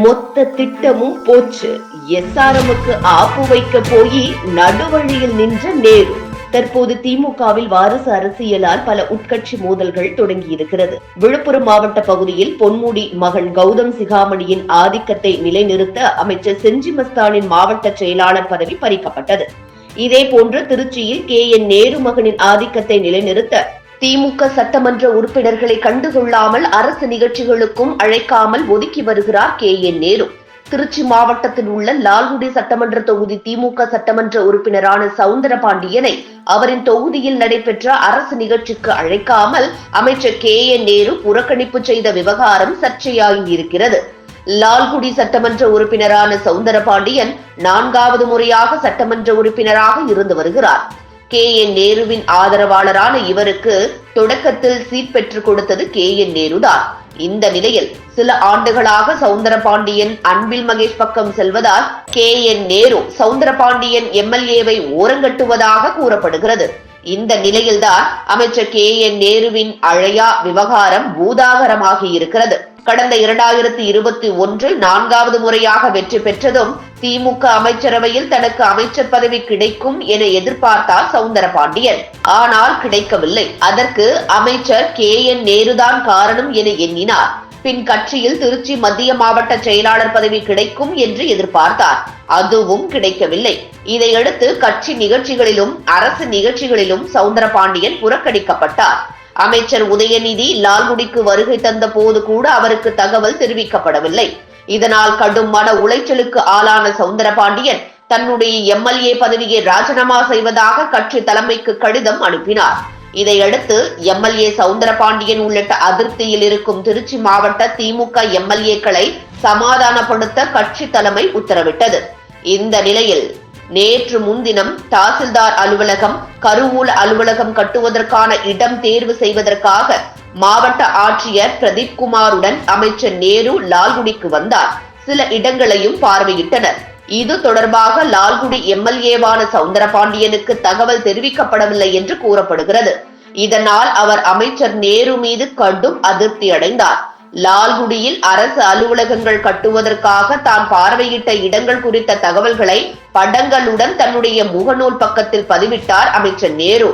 மொத்த திட்டமும் போச்சு. எஸ்ஆர்எம்முக்கு ஆப்பு வைக்க போய் நடுவழியில் நின்ற நேரு. தற்போது திமுகவில் வாரிசு அரசியலால் பல உட்கட்சி மோதல்கள் தொடங்கியிருக்கிறது. விழுப்புரம் மாவட்ட பகுதியில் பொன்முடி மகன் கௌதம் சிகாமணியின் ஆதிக்கத்தை நிலைநிறுத்த அமைச்சர் செஞ்சி மஸ்தானின் மாவட்ட செயலாளர் பதவி பறிக்கப்பட்டது. இதே போன்று திருச்சியில் கே என் நேரு மகனின் ஆதிக்கத்தை நிலைநிறுத்த திமுக சட்டமன்ற உறுப்பினர்களை கண்டுகொள்ளாமல் அரசு நிகழ்ச்சிகளுக்கும் அழைக்காமல் ஒதுக்கி வருகிறார் கே. என். நேரு. திருச்சி மாவட்டத்தில் உள்ள லால்குடி சட்டமன்ற தொகுதி திமுக சட்டமன்ற உறுப்பினரான சவுந்தர பாண்டியனை அவரின் தொகுதியில் நடைபெற்ற அரசு நிகழ்ச்சிக்கு அழைக்காமல் அமைச்சர் கே. என். நேரு புறக்கணிப்பு செய்த விவகாரம் சர்ச்சையாகியிருக்கிறது. லால்குடி சட்டமன்ற உறுப்பினரான சவுந்தர பாண்டியன் நான்காவது முறையாக சட்டமன்ற உறுப்பினராக இருந்து வருகிறார். கே என் நேருவின் ஆதரவாளரான இவருக்கு தொடக்கத்தில் சீட் பெற்றுக் கொடுத்தது கே என் நேருதான் இந்த நிலையில் சில ஆண்டுகளாக சவுந்தர பாண்டியன் அன்பில் மகேஷ் பக்கம் செல்வதால் கே என் நேரு சவுந்தர பாண்டியன் எம்எல்ஏவை ஓரங்கட்டுவதாக கூறப்படுகிறது. இந்த நிலையில்தான் அமைச்சர் கே என் நேருவின் அழையா விவகாரம் பூதாகரமாகி இருக்கிறது. கடந்த இரண்டாயிரத்தி இருபத்தி ஒன்றில் நான்காவது முறையாக வெற்றி பெற்றதும் திமுக அமைச்சரவையில் தனக்கு அமைச்சர் பதவி கிடைக்கும் என எதிர்பார்த்தார் சவுந்தரபாண்டியன். ஆனால் கிடைக்கவில்லை. அதற்கு அமைச்சர் கே என் நேருதான் காரணம் என எண்ணினார். பின் கட்சியில் திருச்சி மத்திய மாவட்ட செயலாளர் பதவி கிடைக்கும் என்று எதிர்பார்த்தார். அதுவும் கிடைக்கவில்லை. இதையடுத்து கட்சி நிகழ்ச்சிகளிலும் அரசு நிகழ்ச்சிகளிலும் சவுந்தரபாண்டியன் புறக்கணிக்கப்பட்டார். அமைச்சர் உதயநிதி லால்குடிக்கு வருகை தந்த போது கூட அவருக்கு தகவல் தெரிவிக்கப்படவில்லை. இதனால் கடும் மன உளைச்சலுக்கு ஆளான சவுந்தரபாண்டியன் தன்னுடைய எம்எல்ஏ பதவியை ராஜினாமா செய்வதாக கட்சி தலைமைக்கு கடிதம் அனுப்பினார். இதையடுத்து எம்எல்ஏ சவுந்தரபாண்டியன் உள்ளிட்ட அதிருப்தியில் இருக்கும் திருச்சி மாவட்ட திமுக எம்எல்ஏக்களை சமாதானப்படுத்த கட்சி தலைமை உத்தரவிட்டது. இந்த நிலையில் நேற்று முன்தினம் தாசில்தார் அலுவலகம் கருவூல அலுவலகம் கட்டுவதற்கான இடம் தேர்வு செய்வதற்காக மாவட்ட ஆட்சியர் பிரதீப் குமாருடன் அமைச்சர் நேரு லால்குடிக்கு வந்தார். சில இடங்களையும் பார்வையிட்டனர். இது தொடர்பாக லால்குடி எம்எல்ஏவான சவுந்தரபாண்டியனுக்கு தகவல் தெரிவிக்கப்படவில்லை என்று கூறப்படுகிறது. இதனால் அவர் அமைச்சர் நேரு மீது கடும் அதிருப்தி அடைந்தார் லால்குடியில் அரசு அலுவலகங்கள் கட்டுவதற்காக தான் பார்வையிட்ட இடங்கள் குறித்த தகவல்களை படங்களுடன் தன்னுடைய முகநூல் பக்கத்தில் பதிவிட்டார் அமைச்சர் நேரு.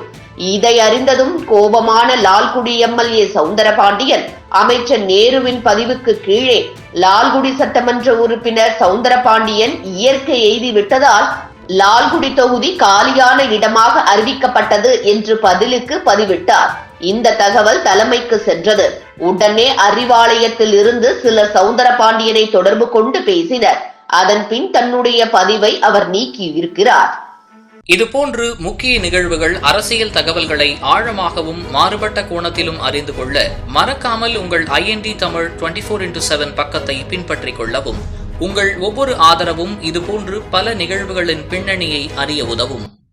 இதை அறிந்ததும் கோபமான லால்குடி எம்எல்ஏ சவுந்தரபாண்டியன் அமைச்சர் நேருவின் பதிவுக்கு கீழே லால்குடி சட்டமன்ற உறுப்பினர் சவுந்தரபாண்டியன் இயற்கை எய்தி விட்டதால் லால்குடி தொகுதி காலியான இடமாக அறிவிக்கப்பட்டது என்று பதிலுக்கு பதிவிட்டார். இந்த தகவல் தலைமைக்கு சென்றது. உடனே அறிவாலயத்தில் இருந்து சிலர் சவுந்தர பாண்டியனை தொடர்பு கொண்டு பேசினர். அதன் பின் தன்னுடைய பதிவை அவர் நீக்கி இருக்கிறார் இதுபோன்று முக்கிய நிகழ்வுகள் அரசியல் தகவல்களை ஆழமாகவும் மாறுபட்ட கோணத்திலும் அறிந்து கொள்ள மறக்காமல் உங்கள் IND Tamil twenty four into seven பக்கத்தை பின்பற்றிக் கொள்ளவும். உங்கள் ஒவ்வொரு ஆதரவும் இதுபோன்று பல நிகழ்வுகளின் பின்னணியை அறிய உதவும்.